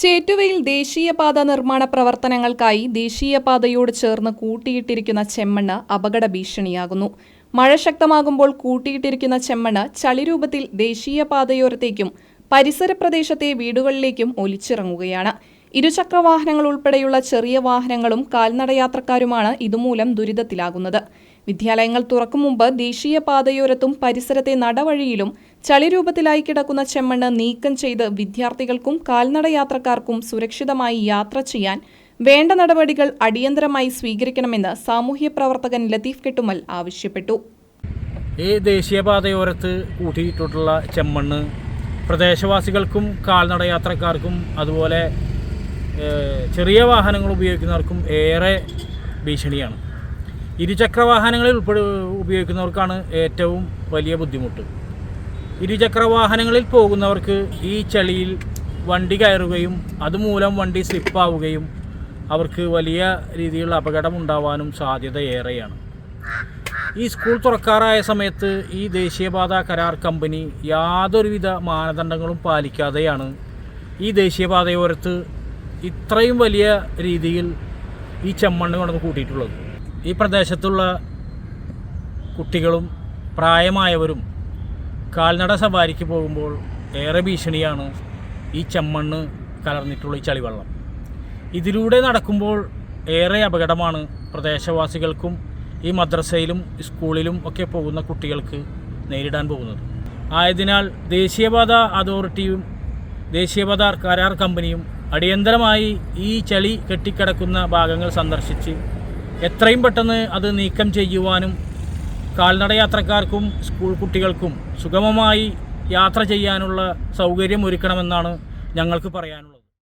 ചേറ്റുവയിൽ ദേശീയപാത നിർമ്മാണ പ്രവർത്തനങ്ങൾക്കായി ദേശീയപാതയോട് ചേർന്ന് കൂട്ടിയിട്ടിരിക്കുന്ന ചെമ്മണ്ണ് അപകട ഭീഷണിയാകുന്നു. മഴ ശക്തമാകുമ്പോൾ കൂട്ടിയിട്ടിരിക്കുന്ന ചെമ്മണ്ണ് ചളിരൂപത്തിൽ ദേശീയപാതയോരത്തേക്കും പരിസര പ്രദേശത്തെ വീടുകളിലേക്കും ഒലിച്ചിറങ്ങുകയാണ്. ഇരുചക്രവാഹനങ്ങൾ ഉൾപ്പെടെയുള്ള ചെറിയ വാഹനങ്ങളും കാൽനടയാത്രക്കാരുമാണ് ഇതുമൂലം ദുരിതത്തിലാകുന്നത്. വിദ്യാലയങ്ങൾ തുറക്കും മുമ്പ് ദേശീയ പാതയോരത്തും പരിസരത്തെ നടവഴിയിലും ചളിരൂപത്തിലായി കിടക്കുന്ന ചെമ്മണ്ണ് നീക്കം ചെയ്ത് വിദ്യാർത്ഥികൾക്കും കാൽനടയാത്രക്കാർക്കും സുരക്ഷിതമായി യാത്ര ചെയ്യാൻ വേണ്ട നടപടികൾ അടിയന്തരമായി സ്വീകരിക്കണമെന്ന് സാമൂഹ്യ പ്രവർത്തകൻ ലത്തീഫ് കെട്ടുമൽ ആവശ്യപ്പെട്ടു. ഈ ദേശീയപാതയോരത്ത് കൂട്ടിയിട്ടുള്ള ചെമ്മണ്ണ് പ്രദേശവാസികൾക്കും കാൽനടയാത്രക്കാർക്കും അതുപോലെ ചെറിയ വാഹനങ്ങൾ ഉപയോഗിക്കുന്നവർക്കും ഏറെ ഭീഷണിയാണ്. ഇരുചക്ര വാഹനങ്ങളിൽ ഉൾപ്പെടെ ഉപയോഗിക്കുന്നവർക്കാണ് ഏറ്റവും വലിയ ബുദ്ധിമുട്ട്. ഇരുചക്ര വാഹനങ്ങളിൽ പോകുന്നവർക്ക് ഈ ചളിയിൽ വണ്ടി കയറുകയും അതുമൂലം വണ്ടി സ്ലിപ്പാവുകയും അവർക്ക് വലിയ രീതിയിലുള്ള അപകടം ഉണ്ടാവാനും സാധ്യത ഏറെയാണ്. ഈ സ്കൂൾ തുറക്കാറായ സമയത്ത് ഈ ദേശീയപാത കരാർ കമ്പനി യാതൊരുവിധ മാനദണ്ഡങ്ങളും പാലിക്കാതെയാണ് ഈ ദേശീയപാതയോരത്ത് ഇത്രയും വലിയ രീതിയിൽ ഈ ചെമ്മണ്ണ് കൊണ്ടു കൂട്ടിയിട്ടുള്ളത്. ഈ പ്രദേശത്തുള്ള കുട്ടികളും പ്രായമായവരും കാൽനട സവാരിക്ക് പോകുമ്പോൾ ഏറെ ഭീഷണിയാണ് ഈ ചെമ്മണ്ണ് കലർന്നിട്ടുള്ള ഈ ചളിവെള്ളം. ഇതിലൂടെ നടക്കുമ്പോൾ ഏറെ അപകടമാണ് പ്രദേശവാസികൾക്കും ഈ മദ്രസയിലും സ്കൂളിലും ഒക്കെ പോകുന്ന കുട്ടികൾക്ക് നേരിടാൻ പോകുന്നത്. ആയതിനാൽ ദേശീയപാത അതോറിറ്റിയും ദേശീയപാത കരാർ കമ്പനിയും അടിയന്തരമായി ഈ ചളി കെട്ടിക്കിടക്കുന്ന ഭാഗങ്ങൾ സന്ദർശിച്ച് എത്രയും പെട്ടെന്ന് അത് നീക്കം ചെയ്യുവാനും കാൽനടയാത്രക്കാർക്കും സ്കൂൾ കുട്ടികൾക്കും സുഗമമായി യാത്ര ചെയ്യാനുള്ള സൗകര്യം ഒരുക്കണമെന്നാണ് ഞങ്ങൾക്ക് പറയാനുള്ളത്.